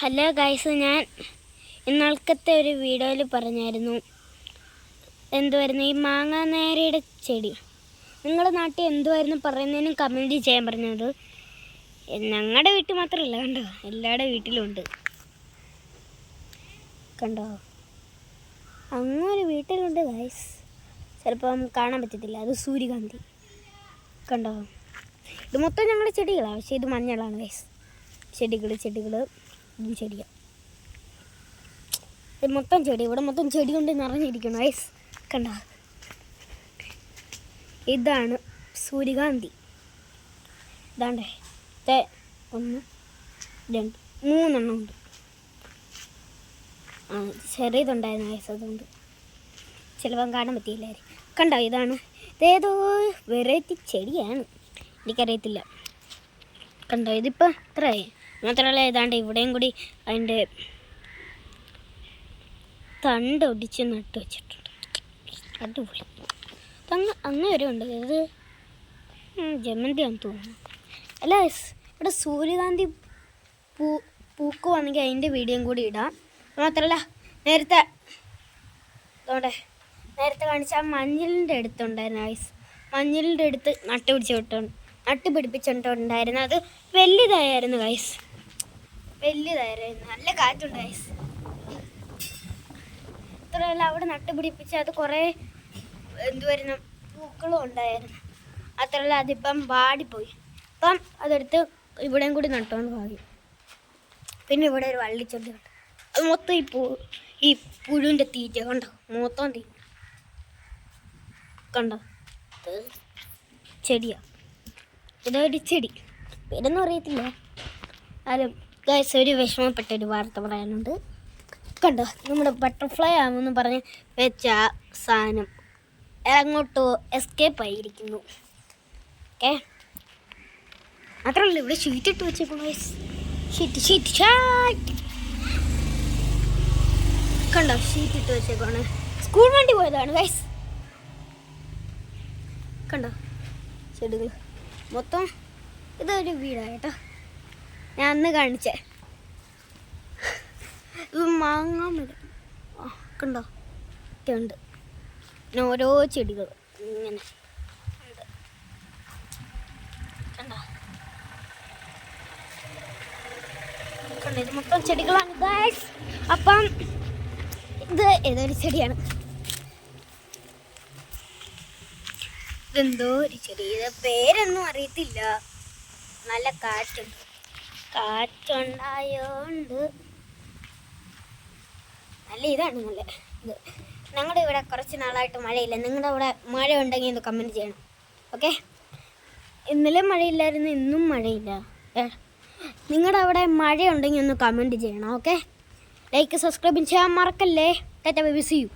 Hello guys ഞാൻ ഇന്നലത്തെ ഒരു വീഡിയോയിൽ പറഞ്ഞായിരുന്നു. എന്തുവായിരുന്നു? ഈ മാങ്ങ നേരയുടെ ചെടി. നിങ്ങളുടെ നാട്ടിൽ എന്തുവായിരുന്നു പറയുന്നതിനും കമന്റ് ചെയ്യാൻ പറഞ്ഞത്. ഞങ്ങളുടെ വീട്ടിൽ മാത്രമല്ല കണ്ടോ? എല്ലാവരുടെ വീട്ടിലും ഉണ്ട്. കണ്ടോ? അങ്ങനെ വീട്ടിലുണ്ട് ഗൈസ് ചിലപ്പം കാണാൻ പറ്റത്തില്ല. അത് സൂര്യകാന്തി. കണ്ടോ? ഇത് മൊത്തം ഞങ്ങളുടെ ചെടികളാണ് പക്ഷേ ഇത് മഞ്ഞളാണ് ഗൈസ് ചെടികൾ ചെടികൾ ഇതും ചെടിയാണ് ഇത് മൊത്തം ചെടി ഇവിടെ മൊത്തം ചെടി കൊണ്ട് നിറഞ്ഞിരിക്കണം ഐസ് കണ്ട? ഇതാണ് സൂര്യകാന്തി. ഇതാണ്ടേ. തേ ഒന്ന് രണ്ട് മൂന്നെണ്ണം ഉണ്ട്. ആ ചെറിയതുണ്ടായിരുന്നു ഐസ് അതുകൊണ്ട്. ചിലപ്പം കാണാൻ പറ്റിയില്ല കണ്ടോ ഇതാണ്. ഇതേതോ വെറൈറ്റി ചെടിയാണ്. എനിക്കറിയത്തില്ല. കണ്ടോ ഇതിപ്പോൾ ഇത്രയായി മാത്രമല്ല ഏതാണ്ട് ഇവിടെയും കൂടി അതിന്റെ തണ്ട് ഒടിച്ച് നട്ട് വെച്ചിട്ടുണ്ട്. അടിപൊളി. അങ്ങ് അങ്ങനെ ഒരു ഉണ്ട്. ഇത് ജമന്തിയാണെന്ന് തോന്നുന്നു. അല്ല ഇവിടെ സൂര്യകാന്തി പൂ പൂക്കുവാണെങ്കിൽ അതിന്റെ വീഡിയോയും കൂടി ഇടാം. മാത്രമല്ല നേരത്തെ അതുകൊണ്ട് നേരത്തെ കാണിച്ച ആ മഞ്ഞളിന്റെ അടുത്തുണ്ടായിരുന്നു ഐസ് മഞ്ഞളിന്റെ അടുത്ത് നട്ട് പിടിച്ച് വിട്ടുണ്ട് നട്ട് പിടിപ്പിച്ചിട്ടുണ്ടായിരുന്നു അത് വലുതായിരുന്നു ഗൈസ് വലുതായിരുന്നു നല്ല കാറ്റുണ്ട് ഗൈസ് ഇത്രയല്ല അവിടെ നട്ട് പിടിപ്പിച്ച് അത് കുറേ എന്തുവായിരുന്നു പൂക്കളും ഉണ്ടായിരുന്നു. അത്രയല്ല അതിപ്പം വാടിപ്പോയി. അപ്പം അതെടുത്ത് ഇവിടെയും കൂടി നട്ടോണ്ട് വാങ്ങി പിന്നെ ഇവിടെ ഒരു വള്ളിച്ചെടിയുണ്ട് അത് മൊത്തം ഈ പൂ ഈ പുഴുവിന്റെ തീറ്റ കണ്ടോ? മൊത്തം തീ കണ്ടോ? ചെടിയാണ് ചെടിയാ. ഇതൊരു ചെടി. പേരൊന്നും അറിയത്തില്ല. ആരും ഗൈസ് ഒരു വിഷമപ്പെട്ട ഒരു വാർത്ത പറയാനുണ്ട്. കണ്ടോ? നമ്മുടെ ബട്ടർഫ്ലൈ ആണെന്ന് പറഞ്ഞ് വെച്ച സാധനം അങ്ങോട്ടോ എസ്കേപ്പ് ആയിരിക്കുന്നു. ഓക്കെ മാത്രമല്ല ഇവിടെ ഷീറ്റ് ഇട്ട് വെച്ചേക്കുന്നു ഷീറ്റ് ഷീറ്റ് ഷാറ്റ് കണ്ടോ? ഷീറ്റ് ഇട്ട് വെച്ചേക്കാണ് സ്കൂൾ വണ്ടി പോയതാണ് ഗൈസ് കണ്ടോ? ചെടികൾ. മൊത്തം ഇതൊരു വീടാണ് കേട്ടോ. ഞാൻ അന്ന് കാണിച്ചേ. ഇത് മാങ്ങ മരം. കണ്ടോ? ഒക്കെ ഉണ്ട്. പിന്നെ ഓരോ ചെടികൾ ഇങ്ങനെ കണ്ടോ? ഇത് മൊത്തം ചെടികളാണ് ഗായ്സ് അപ്പം ഇത് ഏതൊരു ചെടിയാണ്? ഇതെന്തോ ഒരു ചെടി. ഇത് പേരൊന്നും അറിയത്തില്ല. നല്ല കാറ്റുണ്ട് കാറ്റുണ്ടായോണ്ട്. നല്ല ഇതാണ് നല്ല ഇത്. ഞങ്ങളുടെ ഇവിടെ കുറച്ച് നാളായിട്ട് മഴയില്ല. നിങ്ങളുടെ ഇവിടെ മഴ ഉണ്ടെങ്കിൽ ഒന്ന് കമന്റ് ചെയ്യണം. ഓക്കെ ഇന്നലെ മഴയില്ലായിരുന്നു ഇന്നും മഴയില്ല. നിങ്ങളുടെ അവിടെ മഴ ഉണ്ടെങ്കിൽ ഒന്ന് കമന്റ് ചെയ്യണം ഓക്കെ ലൈക്ക് സബ്സ്ക്രൈബ് ചെയ്യാൻ മറക്കല്ലേ? Tata by see U